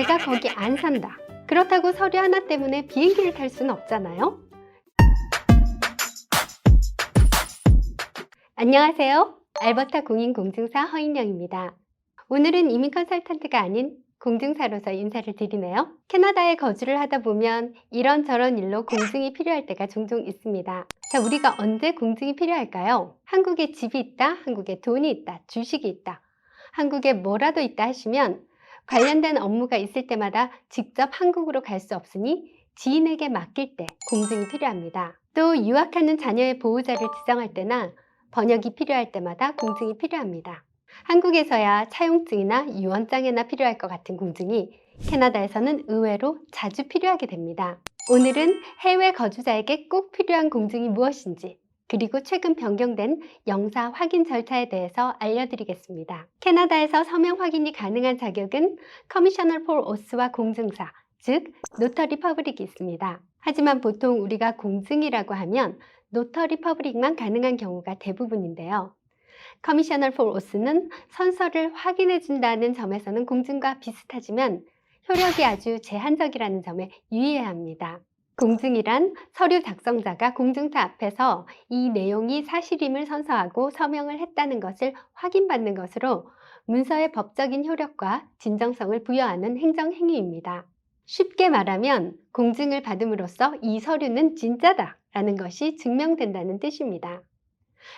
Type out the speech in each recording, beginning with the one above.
내가 거기 안 산다. 그렇다고 서류 하나 때문에 비행기를 탈 수는 없잖아요. 안녕하세요. 알버타 공인공증사 허인영입니다. 오늘은 이민 컨설턴트가 아닌 공증사로서 인사를 드리네요. 캐나다에 거주를 하다 보면 이런저런 일로 공증이 필요할 때가 종종 있습니다. 자, 우리가 언제 공증이 필요할까요? 한국에 집이 있다, 한국에 돈이 있다, 주식이 있다, 한국에 뭐라도 있다 하시면 관련된 업무가 있을 때마다 직접 한국으로 갈 수 없으니 지인에게 맡길 때 공증이 필요합니다. 또 유학하는 자녀의 보호자를 지정할 때나 번역이 필요할 때마다 공증이 필요합니다. 한국에서야 차용증이나 유언장에나 필요할 것 같은 공증이 캐나다에서는 의외로 자주 필요하게 됩니다. 오늘은 해외 거주자에게 꼭 필요한 공증이 무엇인지 그리고 최근 변경된 영사 확인 절차에 대해서 알려드리겠습니다. 캐나다에서 서명 확인이 가능한 자격은 커미셔널 폴 오스와 공증사, 즉 노터리 퍼블릭이 있습니다. 하지만 보통 우리가 공증이라고 하면 노터리 퍼블릭만 가능한 경우가 대부분인데요. 커미셔널 폴 오스는 선서를 확인해 준다는 점에서는 공증과 비슷하지만 효력이 아주 제한적이라는 점에 유의해야 합니다. 공증이란 서류 작성자가 공증사 앞에서 이 내용이 사실임을 선서하고 서명을 했다는 것을 확인받는 것으로 문서의 법적인 효력과 진정성을 부여하는 행정행위입니다. 쉽게 말하면 공증을 받음으로써 이 서류는 진짜다 라는 것이 증명된다는 뜻입니다.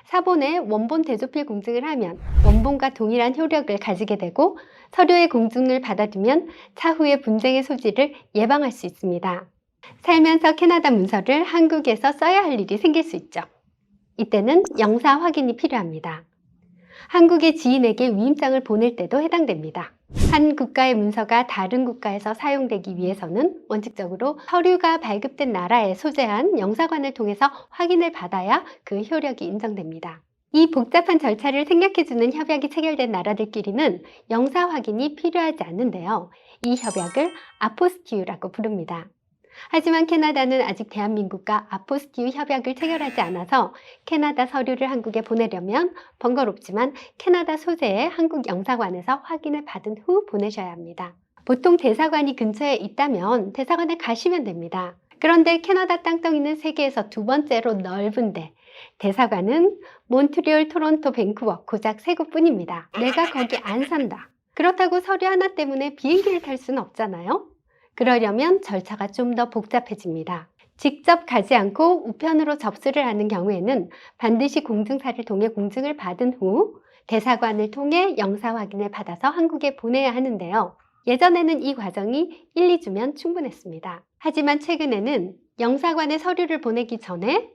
사본에 원본 대조필 공증을 하면 원본과 동일한 효력을 가지게 되고 서류의 공증을 받아두면 차후의 분쟁의 소지를 예방할 수 있습니다. 살면서 캐나다 문서를 한국에서 써야 할 일이 생길 수 있죠. 이때는 영사 확인이 필요합니다. 한국의 지인에게 위임장을 보낼 때도 해당됩니다. 한 국가의 문서가 다른 국가에서 사용되기 위해서는 원칙적으로 서류가 발급된 나라에 소재한 영사관을 통해서 확인을 받아야 그 효력이 인정됩니다. 이 복잡한 절차를 생략해주는 협약이 체결된 나라들끼리는 영사 확인이 필요하지 않는데요. 이 협약을 아포스티유라고 부릅니다. 하지만 캐나다는 아직 대한민국과 아포스티유 협약을 체결하지 않아서 캐나다 서류를 한국에 보내려면 번거롭지만 캐나다 소재의 한국 영사관에서 확인을 받은 후 보내셔야 합니다. 보통 대사관이 근처에 있다면 대사관에 가시면 됩니다. 그런데 캐나다 땅덩이는 세계에서 두 번째로 넓은데 대사관은 몬트리올, 토론토, 밴쿠버 고작 세 곳뿐입니다. 내가 거기 안 산다. 그렇다고 서류 하나 때문에 비행기를 탈 수는 없잖아요. 그러려면 절차가 좀 더 복잡해집니다. 직접 가지 않고 우편으로 접수를 하는 경우에는 반드시 공증사를 통해 공증을 받은 후 대사관을 통해 영사 확인을 받아서 한국에 보내야 하는데요. 예전에는 이 과정이 1, 2주면 충분했습니다. 하지만 최근에는 영사관에 서류를 보내기 전에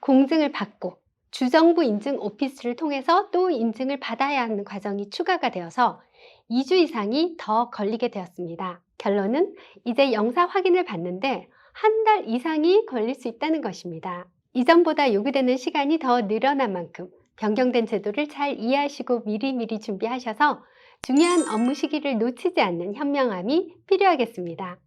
공증을 받고 주정부 인증 오피스를 통해서 또 인증을 받아야 하는 과정이 추가가 되어서 2주 이상이 더 걸리게 되었습니다. 결론은 이제 영사 확인을 받는데 한 달 이상이 걸릴 수 있다는 것입니다. 이전보다 요구되는 시간이 더 늘어난 만큼 변경된 제도를 잘 이해하시고 미리미리 준비하셔서 중요한 업무 시기를 놓치지 않는 현명함이 필요하겠습니다.